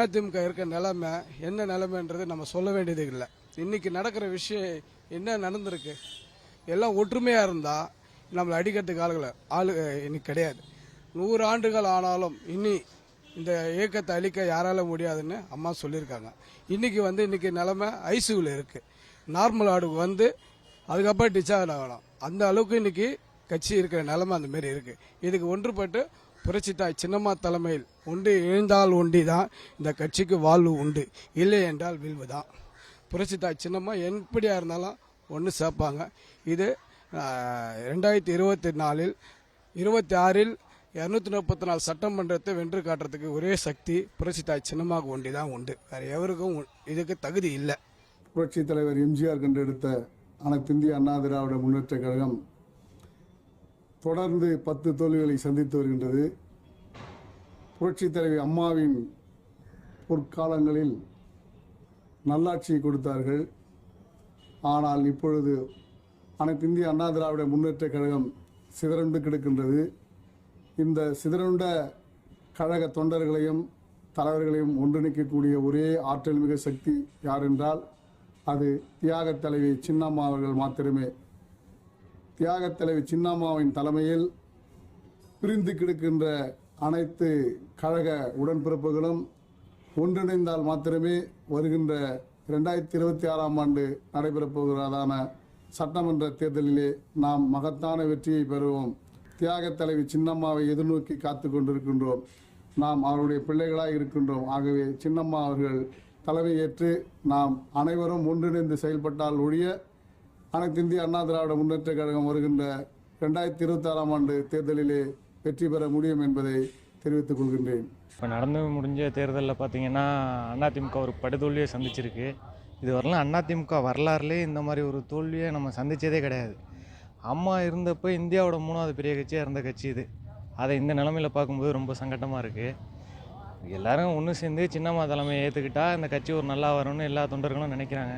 அதிமுக இருக்க நிலைமை என்ன நிலைமைன்றது நம்ம சொல்ல வேண்டியது இல்லை. இன்னைக்கு நடக்கிற விஷயம் என்ன நடந்திருக்கு? எல்லாம் ஒற்றுமையாக இருந்தால் நம்மளை அடிக்கிறதுக்கு ஆளுகளை ஆளு இன்னைக்கு கிடையாது. நூறு ஆண்டுகள் ஆனாலும் இனி இந்த இயக்கத்தை அழிக்க யாரால முடியாதுன்னு அம்மா சொல்லியிருக்காங்க. இன்னைக்கு வந்து இன்னைக்கு நிலைமை ஐசியூவில் இருக்கு. நார்மல் ஆடுக்கு வந்து அதுக்கப்புறம் டிச்சார்ஜ் ஆகலாம். அந்த அளவுக்கு இன்னைக்கு கட்சி இருக்கிற நிலைமை அந்த மாதிரி இருக்கு. இதுக்கு ஒன்றுபட்டு புரட்சித்தாய் சின்னம்மா தலைமையில் உண்டு எழுந்தால் ஒண்டி தான் இந்த கட்சிக்கு வாழ்வு உண்டு. இல்லை என்றால் வீழ்வு தான் புரட்சித்தாய் சின்னம்மா எப்படியா இருந்தாலும் ஒன்று சேர்ப்பாங்க இது ரெண்டாயிரத்தி இருபத்தி நாலில் இருபத்தி ஆறில் இரநூத்தி முப்பத்தி நாலு சட்டமன்றத்தை வென்று காட்டுறதுக்கு ஒரே சக்தி புரட்சி தாய் சின்னமாக ஒண்டி தான் உண்டு. வேறு எவருக்கும் இதுக்கு தகுதி இல்லை. புரட்சித் தலைவர் எம்ஜிஆர் கண்டெடுத்த அனைத்து இந்திய அண்ணா திராவிட முன்னேற்ற கழகம் தொடர்ந்து பத்து தோல்விகளை சந்தித்து வருகின்றது. புரட்சித் தலைவி அம்மாவின் பொற்காலங்களில் நல்லாட்சியை கொடுத்தார்கள். ஆனால் இப்பொழுது அனைத்து இந்திய அண்ணா திராவிட முன்னேற்ற கழகம் சிதறண்டு கிடக்கின்றது. இந்த சிதறுண்ட கழக தொண்டர்களையும் தலைவர்களையும் ஒன்றிணைக்கக்கூடிய ஒரே ஆற்றல் மிக சக்தி யார் என்றால் அது தியாகத் தலைவி சின்னம்மா அவர்கள் மாத்திரமே. தியாகத் தலைவி சின்னம்மாவின் தலைமையில் பிரிந்து கிடக்கின்ற அனைத்து கழக உடன்பிறப்புகளும் ஒன்றிணைந்தால் மாத்திரமே வருகின்ற ரெண்டாயிரத்தி இருபத்தி ஆறாம் ஆண்டு நடைபெறப் போகிறதான சட்டமன்ற தேர்தலிலே நாம் மகத்தான வெற்றியை பெறுவோம். தியாகத் தலைவி சின்னம்மாவை எதிர்நோக்கி காத்து கொண்டிருக்கின்றோம். நாம் அவருடைய பிள்ளைகளாக இருக்கின்றோம். ஆகவே சின்னம்மா அவர்கள் தலைமையேற்று நாம் அனைவரும் ஒன்றிணைந்து செயல்பட்டால் ஒழிய அனைத்து இந்திய அண்ணா திராவிட முன்னேற்ற கழகம் வருகின்ற ரெண்டாயிரத்தி இருபத்தி ஆறாம் ஆண்டு தேர்தலிலே வெற்றி பெற முடியும் என்பதை தெரிவித்துக் கொள்கின்றேன். இப்போ நடந்து முடிஞ்ச தேர்தலில் பார்த்தீங்கன்னா அதிமுக ஒரு படுதோல்வியை சந்திச்சிருக்கு. இது வரலாம் அதிமுக வரலாறுலேயே இந்த மாதிரி ஒரு தோல்வியை நம்ம சந்தித்ததே கிடையாது. அம்மா இருந்தப்போ இந்தியாவோட மூணாவது பெரிய கட்சியாக இருந்த கட்சி இது. அதை இந்த நிலமையில பார்க்கும்போது ரொம்ப சங்கட்டமாக இருக்குது எல்லோரும் ஒன்று சேர்ந்து சின்னம்மா தலைமையை ஏற்றுக்கிட்டா இந்த கட்சி ஒரு நல்லா வரும்னு எல்லா தொண்டர்களும் நினைக்கிறாங்க.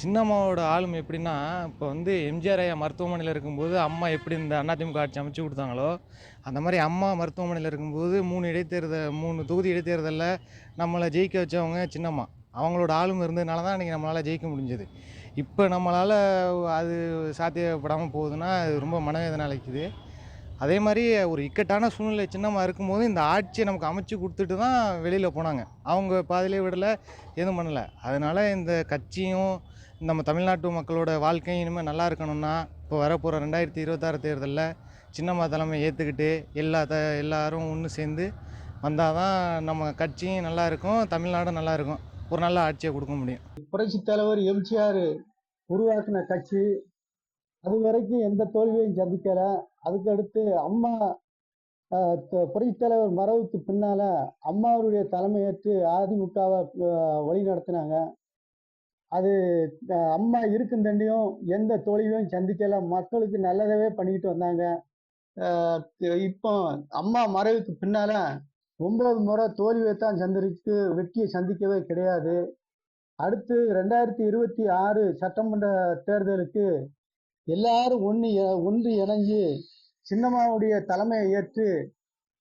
சின்னம்மாவோட ஆளுமை எப்படின்னா இப்போ வந்து எம்ஜிஆர் ஐயா மருத்துவமனையில் இருக்கும்போது அம்மா எப்படி இந்த அதிமுக ஆட்சி அமைச்சு கொடுத்தாங்களோ அந்த மாதிரி அம்மா மருத்துவமனையில் இருக்கும்போது மூணு இடைத்தேர்தல் மூணு தொகுதி இடைத்தேர்தலில் நம்மளை ஜெயிக்க வச்சவங்க சின்னம்மா. அவங்களோட ஆளுமை இருந்ததுனால தான் இன்றைக்கி நம்மளால் ஜெயிக்க முடிஞ்சது. இப்போ நம்மளால் அது சாத்தியப்படாமல் போகுதுன்னா அது ரொம்ப மனவேதனை அளிக்குது. அதே மாதிரி ஒரு இக்கட்டான சூழ்நிலை சின்னம்மா இருக்கும்போது இந்த ஆட்சியை நமக்கு அமைச்சு கொடுத்துட்டு தான் வெளியில் போனாங்க. அவங்க பாதியிலே விடலை எதுவும் பண்ணலை. அதனால் இந்த கட்சியும் நம்ம தமிழ்நாட்டு மக்களோட வாழ்க்கையும் இனிமேல் நல்லா இருக்கணும்னா இப்போ வரப்போகிற ரெண்டாயிரத்தி இருபத்தாறு தேர்தலில் சின்னம்மா தலைமை ஏற்றுக்கிட்டு எல்லா த எல்லாரும் ஒன்று சேர்ந்து வந்தால் தான் நம்ம கட்சியும் நல்லா இருக்கும் தமிழ்நாடும் நல்லா இருக்கும். ஒரு நல்ல ஆட்சியை கொடுக்க முடியும். புரட்சி தலைவர் எம்ஜிஆர் உருவாக்கின கட்சி அது வரைக்கும் எந்த தோல்வியையும் சந்திக்கலை. அதுக்கு அடுத்து அம்மா ஆஹ், புரட்சி தலைவர் மறைவுக்கு பின்னால அம்மாவுடைய தலைமையேற்று அதிமுகவை வழி நடத்தினாங்க. அது அம்மா இருக்கும் தண்டியும் எந்த தோல்வியும் சந்திக்கல. மக்களுக்கு நல்லதவே பண்ணிக்கிட்டு வந்தாங்க. இப்போ அம்மா மறைவுக்கு பின்னால ஒன்பது முறை தோல்வியை தான் சந்திச்சு வெற்றியை சந்திக்கவே கிடையாது. அடுத்து ரெண்டாயிரத்தி இருபத்தி ஆறு சட்டமன்ற தேர்தலுக்கு எல்லாரும் ஒன்று ஒன்று இணைஞ்சு சின்னம்மாவுடைய தலைமையை ஏற்று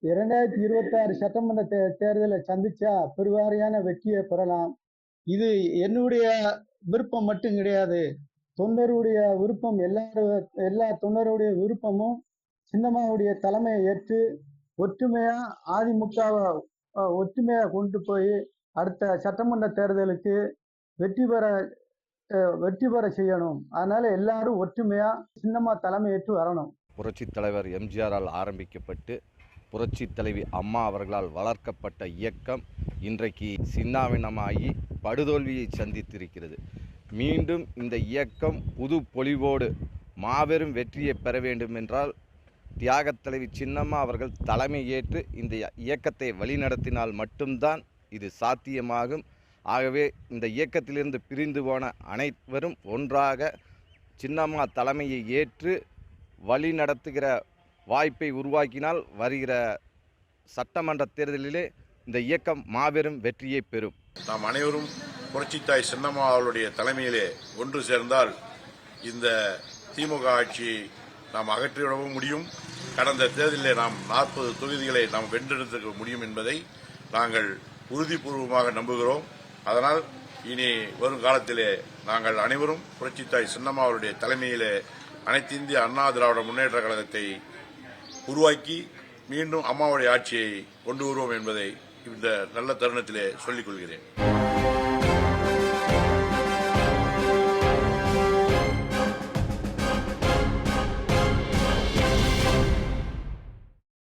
இரண்டாயிரத்தி இருபத்தாறு சட்டமன்ற தே தேர்தலை சந்திச்சா பெருவாரியான வெற்றியை பெறலாம். இது என்னுடைய விருப்பம் மட்டும் கிடையாது. தொண்டருடைய விருப்பம் எல்லாரும் எல்லா தொண்டருடைய விருப்பமும் சின்னம்மாவுடைய தலைமையை ஏற்று ஒற்றுமையா அதிமுகவை ஒற்றுமையா கொண்டு போய் அடுத்த சட்டமன்ற தேர்தலுக்கு வெற்றி பெற வெற்றி பெற செய்யணும். அதனால எல்லாரும் ஒற்றுமையா சின்னம்மா தலைமையேற்று வரணும். புரட்சித் தலைவர் எம்ஜிஆரால் ஆரம்பிக்கப்பட்டு புரட்சித் தலைவி அம்மா அவர்களால் வளர்க்கப்பட்ட இயக்கம் இன்றைக்கு சின்னாவினமாகி படுதோல்வியை சந்தித்திருக்கிறது. மீண்டும் இந்த இயக்கம் புது பொலிவோடு மாபெரும் வெற்றியை பெற வேண்டும் என்றால் தியாகத் தலைவி சின்னம்மா அவர்கள் தலைமை ஏற்று இந்த இயக்கத்தை வழிநடத்தினால் மட்டும்தான் இது சாத்தியமாகும். ஆகவே இந்த இயக்கத்திலிருந்து பிரிந்து போன அனைவரும் ஒன்றாக சின்னம்மா தலைமையை ஏற்று வழி நடத்துகிற வாய்ப்பை உருவாக்கினால் வருகிற சட்டமன்ற தேர்தலிலே இந்த இயக்கம் மாபெரும் வெற்றியை பெறும். நாம் அனைவரும் புரட்சித்தாய் சின்னம்மா தலைமையிலே ஒன்று சேர்ந்தால் இந்த திமுக ஆட்சியை நாம் அகற்றிவிடவும் முடியும். கடந்த தேர்தலிலே நாம் நாற்பது தொகுதிகளை நாம் வென்றெடுத்துக்க முடியும் என்பதை நாங்கள் உறுதிபூர்வமாக நம்புகிறோம். அதனால் இனி வரும் காலத்திலே நாங்கள் அனைவரும் புரட்சித்தாய் சின்னம்மா அவருடைய தலைமையிலே அனைத்து இந்திய அண்ணா திராவிட முன்னேற்ற கழகத்தை உருவாக்கி மீண்டும் அம்மாவுடைய ஆட்சியை கொண்டு வருவோம் என்பதை இந்த நல்ல தருணத்திலே சொல்லிக் கொள்கிறேன்.